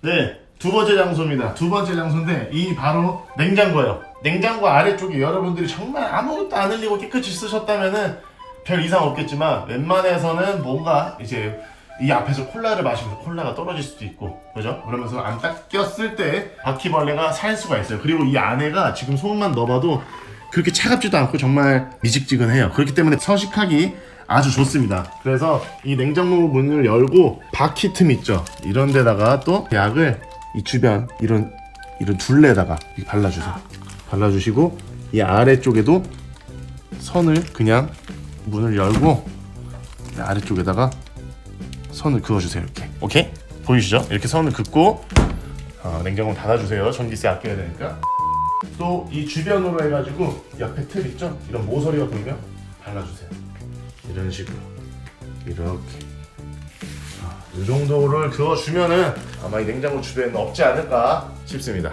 네, 두 번째 장소입니다. 두 번째 장소인데 이 바로 냉장고예요. 냉장고 아래쪽에 여러분들이 정말 아무것도 안 흘리고 깨끗이 쓰셨다면은 별 이상 없겠지만 웬만해서는 뭔가 이제 이 앞에서 콜라를 마시면서 콜라가 떨어질 수도 있고 그죠? 그러면서 안 닦였을 때 바퀴벌레가 살 수가 있어요. 그리고 이 안에가 지금 손만 넣어봐도 그렇게 차갑지도 않고 정말 미직지근해요. 그렇기 때문에 서식하기 아주 좋습니다. 그래서 이 냉장고 문을 열고 바퀴 틈 있죠. 이런 데다가 또 약을 이 주변 이런 이런 둘레에다가 발라주세요. 발라주시고 이 아래쪽에도 선을 그냥 문을 열고 이 아래쪽에다가 선을 그어주세요. 이렇게 오케이 보이시죠? 이렇게 선을 긋고 어, 냉장고 닫아주세요. 전기세 아껴야 되니까. 또 이 주변으로 해가지고 옆에 틀 있죠? 이런 모서리가 보이면 발라주세요. 이런 식으로 이렇게 아, 이 정도를 그어주면은 아마 이 냉장고 주변에는 없지 않을까 싶습니다.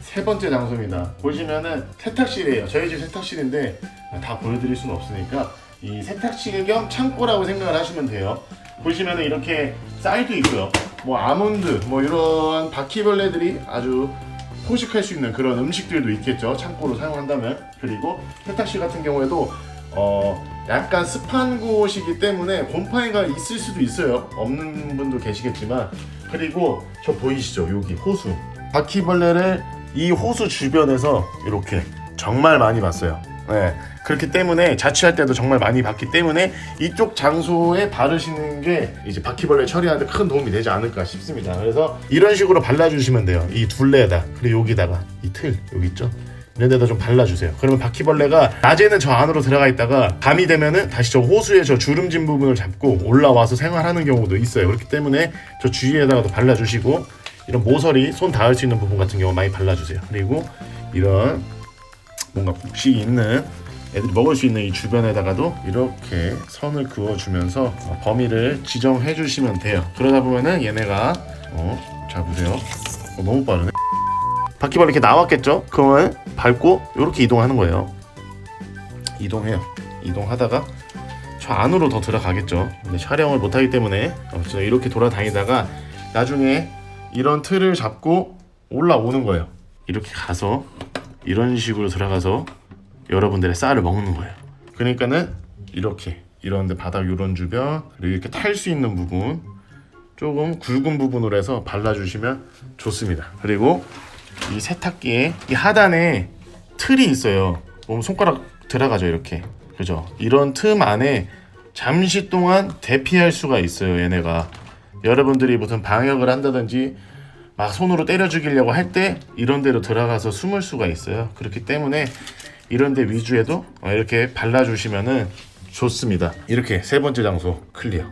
세 번째 장소입니다. 보시면은 세탁실이에요. 저희 집 세탁실인데 다 보여드릴 수는 없으니까 이 세탁실 겸 창고라고 생각을 하시면 돼요. 보시면은 이렇게 쌀도 있고요. 뭐 아몬드, 뭐 이런 바퀴벌레들이 아주 포식할 수 있는 그런 음식들도 있겠죠. 창고로 사용한다면. 그리고 세탁실 같은 경우에도 어 약간 습한 곳이기 때문에 곰팡이가 있을 수도 있어요. 없는 분도 계시겠지만 그리고 저 보이시죠? 여기 호수. 바퀴벌레를 이 호수 주변에서 이렇게 정말 많이 봤어요. 네. 그렇기 때문에 자취할 때도 정말 많이 봤기 때문에 이쪽 장소에 바르시는 게 이제 바퀴벌레 처리하는데 큰 도움이 되지 않을까 싶습니다. 그래서 이런 식으로 발라주시면 돼요. 이 둘레에다 그리고 여기다가 이 틀 여기 있죠. 이런 데다 좀 발라주세요. 그러면 바퀴벌레가 낮에는 저 안으로 들어가 있다가 밤이 되면은 다시 저 호수의 저 주름진 부분을 잡고 올라와서 생활하는 경우도 있어요. 그렇기 때문에 저 주위에다가도 발라주시고 이런 모서리 손 닿을 수 있는 부분 같은 경우 많이 발라주세요. 그리고 이런 뭔가 곡식이 있는 애들이 먹을 수 있는 이 주변에다가도 이렇게 선을 그어주면서 어, 범위를 지정해 주시면 돼요. 그러다 보면은 얘네가 어, 자 보세요. 어, 너무 빠르네. 바퀴벌레 이렇게 나왔겠죠? 그러면 밟고 이렇게 이동하는 거예요. 이동해요. 이동하다가 저 안으로 더 들어가겠죠. 근데 촬영을 못하기 때문에 이렇게 돌아다니다가 나중에 이런 틀을 잡고 올라오는 거예요. 이렇게 가서 이런 식으로 들어가서 여러분들의 쌀을 먹는 거예요. 그러니까는 이렇게 이런데 바닥 이런 주변 그리고 이렇게 탈 수 있는 부분 조금 굵은 부분으로 해서 발라주시면 좋습니다. 그리고 이 세탁기에 이 하단에 틀이 있어요. 몸 손가락 들어가죠 이렇게 그죠? 이런 틈 안에 잠시 동안 대피할 수가 있어요 얘네가 여러분들이 무슨 방역을 한다든지 막 손으로 때려 죽이려고 할 때 이런 데로 들어가서 숨을 수가 있어요. 그렇기 때문에 이런 데 위주에도 어, 이렇게 발라주시면은 좋습니다. 이렇게 세 번째 장소 클리어.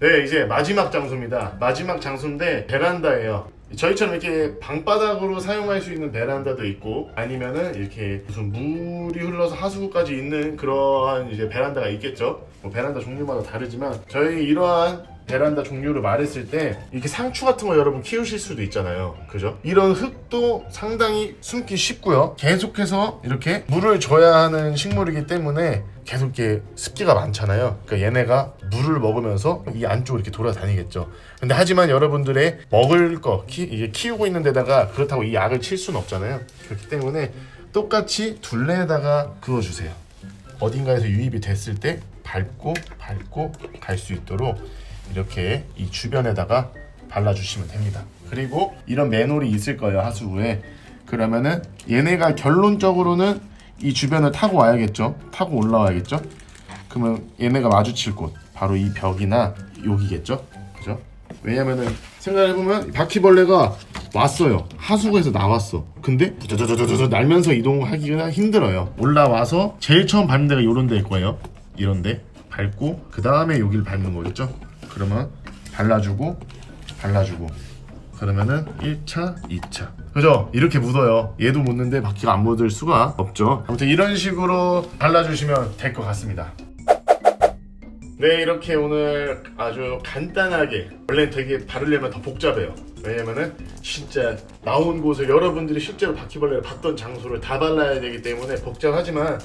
네, 이제 마지막 장소입니다. 마지막 장소인데 베란다예요. 저희처럼 이렇게 방바닥으로 사용할 수 있는 베란다도 있고 아니면은 이렇게 무슨 물이 흘러서 하수구까지 있는 그러한 이제 베란다가 있겠죠. 뭐 베란다 종류마다 다르지만 저희 이러한 베란다 종류를 말했을 때 이렇게 상추 같은 거 여러분 키우실 수도 있잖아요. 그죠? 이런 흙도 상당히 숨기 쉽고요. 계속해서 이렇게 물을 줘야 하는 식물이기 때문에 계속 이렇게 습기가 많잖아요. 그러니까 얘네가 물을 먹으면서 이 안쪽으로 이렇게 돌아다니겠죠. 근데 하지만 여러분들의 먹을 거 키, 이게 키우고 있는 데다가 그렇다고 이 약을 칠 수는 없잖아요. 그렇기 때문에 똑같이 둘레에다가 그어주세요. 어딘가에서 유입이 됐을 때 밟고 밟고 갈 수 있도록 이렇게 이 주변에다가 발라주시면 됩니다. 그리고 이런 맨홀이 있을 거예요 하수구에. 그러면은 얘네가 결론적으로는 이 주변을 타고 와야겠죠. 타고 올라와야겠죠. 그러면 얘네가 마주칠 곳 바로 이 벽이나 여기겠죠. 그죠? 왜냐면은 생각해보면 바퀴벌레가 왔어요. 하수구에서 나왔어. 근데 부두두두두두 날면서 이동하기가 힘들어요. 올라와서 제일 처음 밟는 데가 이런 데일 거예요. 이런데 밟고 그 다음에 여기를 밟는 거겠죠. 그러면 발라주고 발라주고. 그러면은 1차, 2차. 그죠? 이렇게 묻어요. 얘도 묻는데 바퀴가 안 묻을 수가 없죠. 아무튼 이런 식으로 발라주시면 될 것 같습니다. 네 이렇게 오늘 아주 간단하게 원래 되게 바르려면 더 복잡해요. 왜냐면은 진짜 나온 곳을 여러분들이 실제로 바퀴벌레를 봤던 장소를 다 발라야 되기 때문에 복잡하지만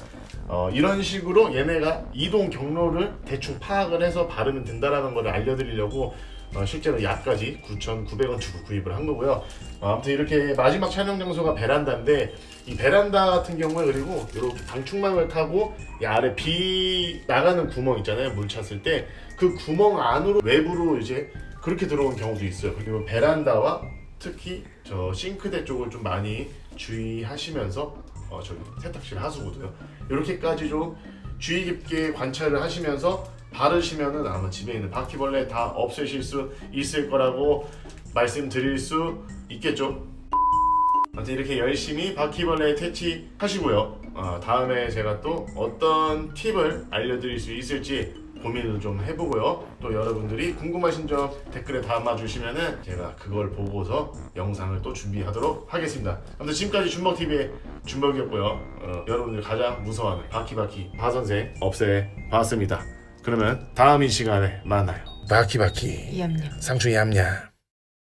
어, 이런 식으로 얘네가 이동 경로를 대충 파악을 해서 바르면 된다라는 걸 알려드리려고 어, 실제로 약까지 9,900원 주고 구입을 한 거고요. 어, 아무튼 이렇게 마지막 촬영 장소가 베란다인데 이 베란다 같은 경우에 그리고 이렇게 방충망을 타고 이 아래 비 나가는 구멍 있잖아요. 물 찼을 때 그 구멍 안으로 외부로 이제 그렇게 들어온 경우도 있어요. 그리고 베란다와 특히 저 싱크대 쪽을 좀 많이 주의하시면서 어, 저기 세탁실 하수구도요. 이렇게까지 좀 주의 깊게 관찰을 하시면서 바르시면은 아마 집에 있는 바퀴벌레 다 없애실 수 있을 거라고 말씀드릴 수 있겠죠. 아무튼 이렇게 열심히 바퀴벌레 퇴치하시고요. 어, 다음에 제가 또 어떤 팁을 알려드릴 수 있을지 고민을 좀 해보고요. 또 여러분들이 궁금하신 점 댓글에 담아주시면은 제가 그걸 보고서 영상을 또 준비하도록 하겠습니다. 아무튼 지금까지 준먹TV의 준먹이었고요. 어, 여러분들이 가장 무서워하는 바퀴바퀴 바선생 없애 봤습니다. 그러면 다음 이 시간에 만나요. 바퀴바퀴 얌얌. 상추 얌얌